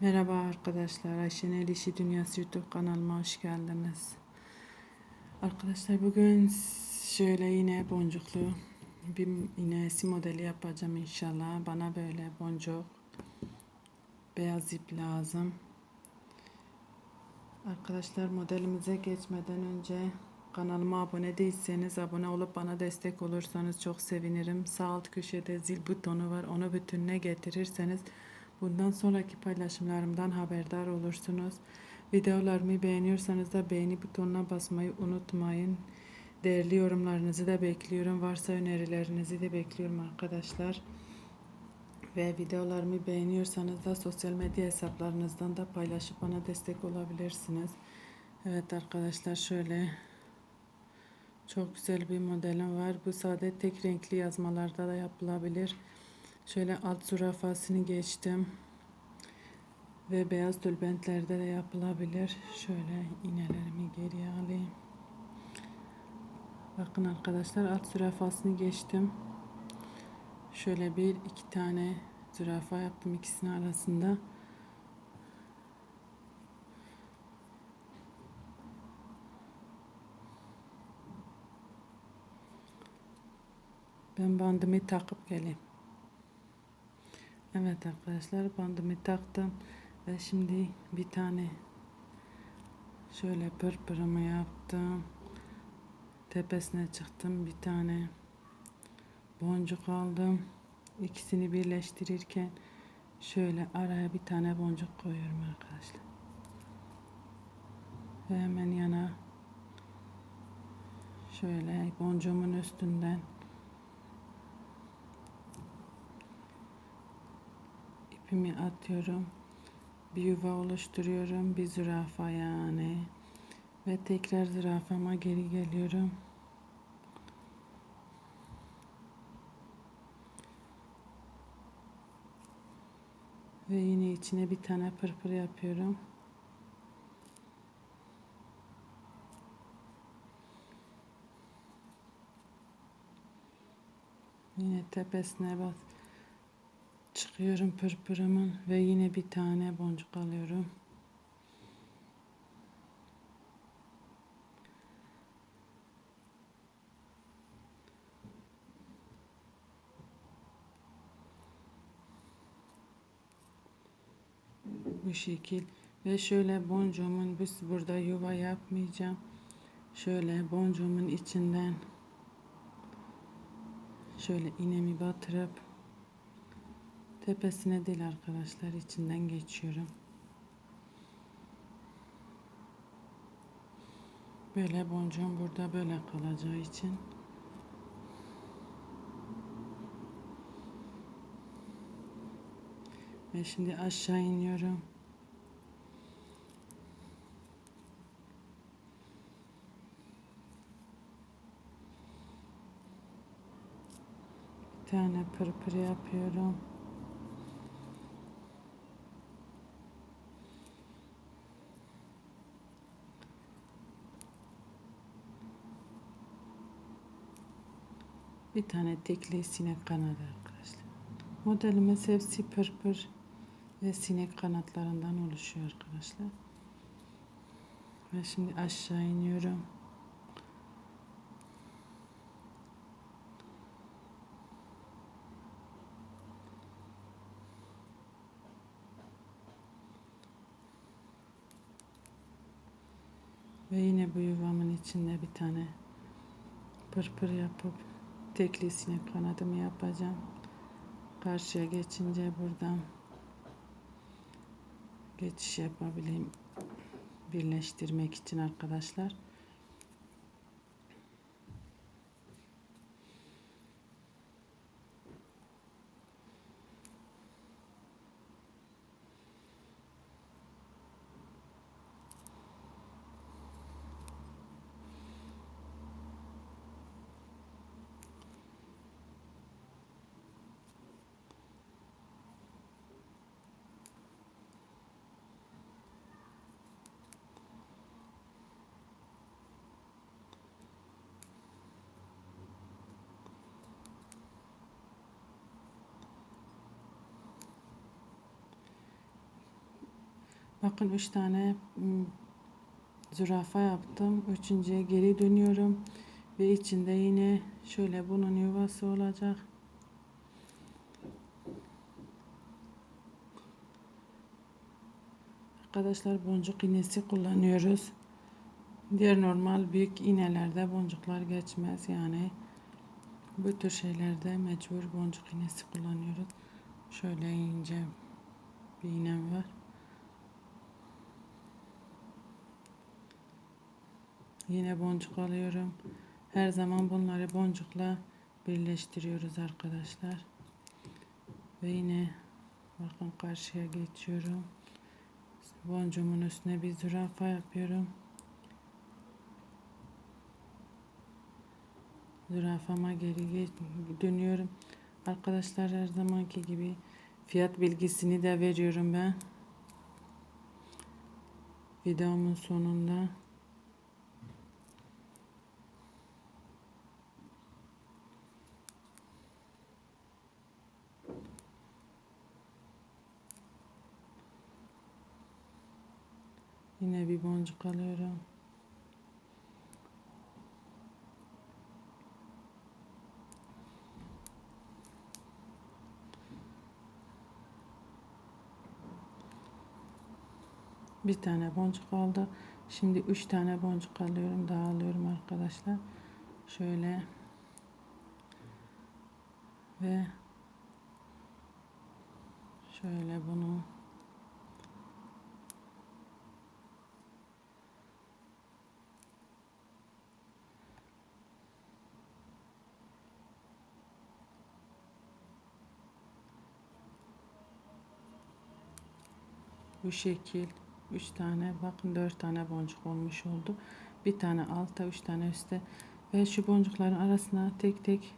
Merhaba arkadaşlar. Ayşen El İşi Dünyası YouTube kanalıma hoş geldiniz. Arkadaşlar bugün şöyle yine boncuklu bir iğnesi modeli yapacağım inşallah. Bana böyle boncuk beyaz ip lazım. Arkadaşlar modelimize geçmeden önce kanalıma abone değilseniz abone olup bana destek olursanız çok sevinirim. Sağ alt köşede zil butonu var. Onu bütününe getirirseniz Bundan sonraki paylaşımlarımdan haberdar olursunuz. Videolarımı beğeniyorsanız da beğeni butonuna basmayı unutmayın. Değerli yorumlarınızı da bekliyorum. Varsa önerilerinizi de bekliyorum arkadaşlar. Ve videolarımı beğeniyorsanız da sosyal medya hesaplarınızdan da paylaşıp bana destek olabilirsiniz. Evet arkadaşlar şöyle çok güzel bir modelim var. Bu sade tek renkli yazmalarda da yapılabilir. Şöyle alt zürafasını geçtim. Ve beyaz tülbentlerde de yapılabilir. Şöyle iğnelerimi geriye alayım. Bakın arkadaşlar alt zürafasını geçtim. Şöyle bir iki tane zürafa yaptım ikisinin arasında. Ben bandımı takıp geleyim. Evet arkadaşlar bandımı taktım ve şimdi bir tane şöyle pırpırımı yaptım. Tepesine çıktım bir tane boncuk aldım. İkisini birleştirirken şöyle araya bir tane boncuk koyuyorum arkadaşlar. Ve hemen yana şöyle boncuğumun üstünden ipimi atıyorum. Bir yuva oluşturuyorum. Bir zürafa yani. Ve tekrar zürafama geri geliyorum. Ve yine içine bir tane pırpır yapıyorum. Yine tepesine bas çıkıyorum pırpırımın ve yine bir tane boncuk alıyorum. Bu şekil ve şöyle boncuğumun biz burada yuva yapmayacağım. Şöyle boncuğumun içinden şöyle iğnemi batırıp Tepesine değil arkadaşlar içinden geçiyorum. Böyle boncuğum burada böyle kalacağı için ve şimdi aşağı iniyorum. Bir tane pırpır yapıyorum. Bir tane tekli sinek kanadı arkadaşlar. Modelimiz hepsi pırpır ve sinek kanatlarından oluşuyor arkadaşlar. Ve şimdi aşağı iniyorum. Ve yine bu yuvamın içinde bir tane pırpır yapıp teklisini kanadımı yapacağım. Karşıya geçince buradan geçiş yapabileyim birleştirmek için arkadaşlar. Bakın 3 tane ım, zürafa yaptım. Üçüncüye geri dönüyorum. Ve içinde yine şöyle bunun yuvası olacak. Arkadaşlar boncuk iğnesi kullanıyoruz. Diğer normal büyük iğnelerde boncuklar geçmez. Yani bu tür şeylerde mecbur boncuk iğnesi kullanıyoruz. Şöyle ince bir iğnem var. Yine boncuk alıyorum. Her zaman bunları boncukla birleştiriyoruz arkadaşlar. Ve yine bakın karşıya geçiyorum. Boncuğumun üstüne bir zürafa yapıyorum. Zürafama geri dönüyorum. Arkadaşlar her zamanki gibi fiyat bilgisini de veriyorum ben. Videomun sonunda. Yine bir boncuk alıyorum. Bir tane boncuk aldı. Şimdi üç tane boncuk alıyorum. Daha alıyorum arkadaşlar. Şöyle ve şöyle bunu bu şekil 3 tane bakın 4 tane boncuk olmuş oldu. Bir tane alta 3 tane üstte ve şu boncukların arasına tek tek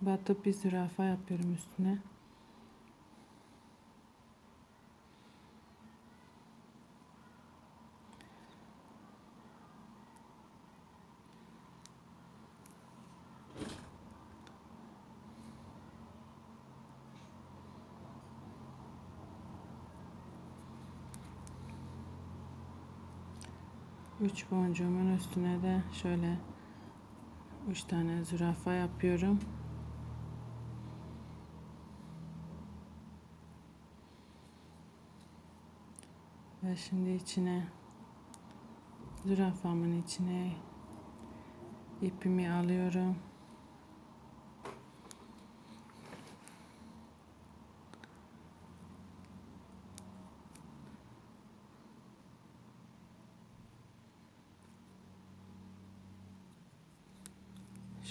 batıp bir zürafa yapıyorum üstüne. Üç boncuğumun üstüne de şöyle üç tane zürafa yapıyorum. Ve şimdi içine zürafamın içine ipimi alıyorum.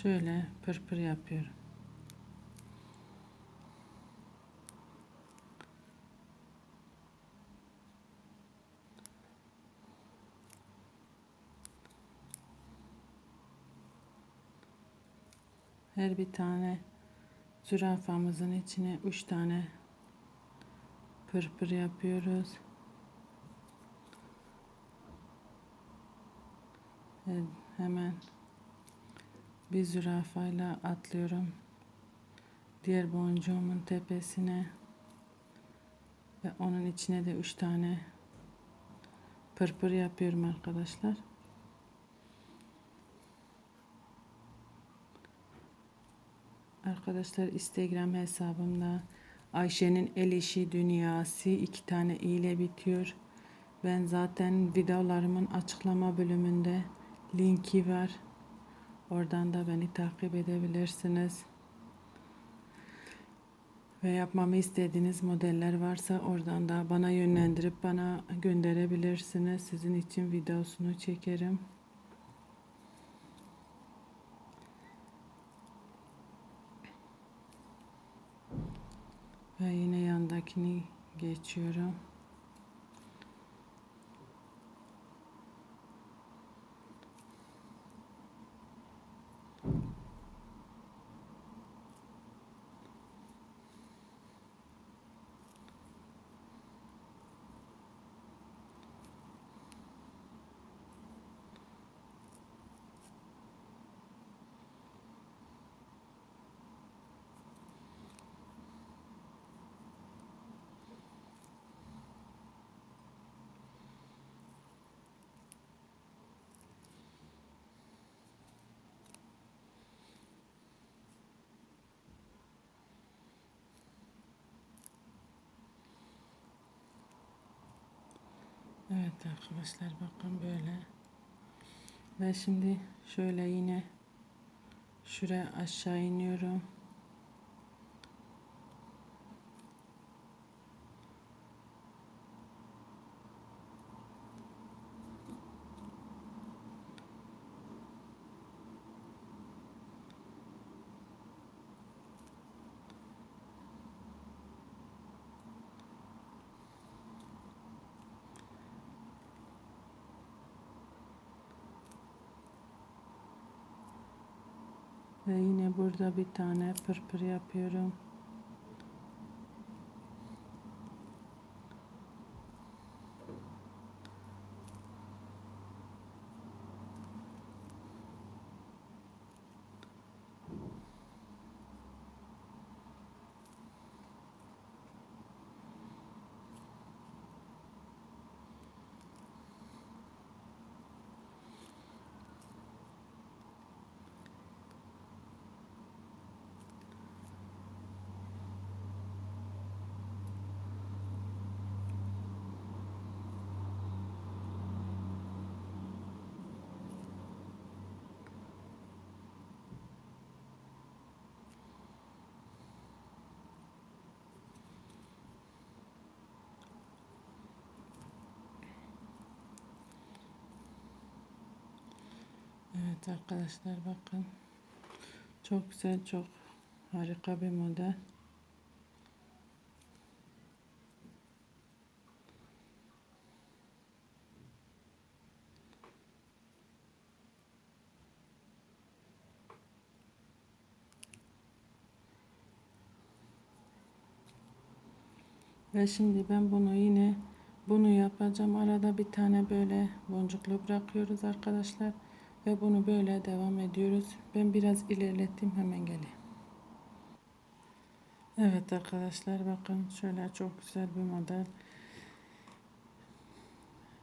Şöyle pırpır yapıyorum. Her bir tane zürafamızın içine üç tane pırpır yapıyoruz. Evet, hemen bir zürafayla atlıyorum. Diğer boncuğumun tepesine ve onun içine de üç tane pırpır yapıyorum arkadaşlar. Arkadaşlar Instagram hesabımda Ayşe'nin el işi dünyası iki tane i ile bitiyor. Ben zaten videolarımın açıklama bölümünde linki var. Oradan da beni takip edebilirsiniz. Ve yapmamı istediğiniz modeller varsa oradan da bana yönlendirip bana gönderebilirsiniz. Sizin için videosunu çekerim. Ve yine yandakini geçiyorum. Evet arkadaşlar bakın böyle. Ve şimdi şöyle yine şuraya aşağı iniyorum. Ve yine burada bir tane pırpır yapıyorum. Evet arkadaşlar bakın. Çok güzel, çok harika bir model. Ve şimdi ben bunu yine bunu yapacağım. Arada bir tane böyle boncuklu bırakıyoruz arkadaşlar. Ve bunu böyle devam ediyoruz. Ben biraz ilerlettim hemen geleyim. Evet arkadaşlar bakın şöyle çok güzel bir model.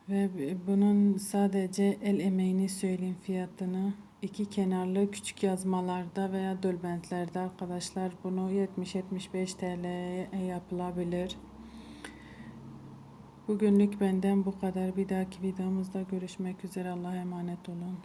Ve bunun sadece el emeğini söyleyeyim fiyatını. İki kenarlı küçük yazmalarda veya dölbentlerde arkadaşlar bunu 70-75 TL yapılabilir. Bugünlük benden bu kadar. Bir dahaki videomuzda görüşmek üzere. Allah'a emanet olun.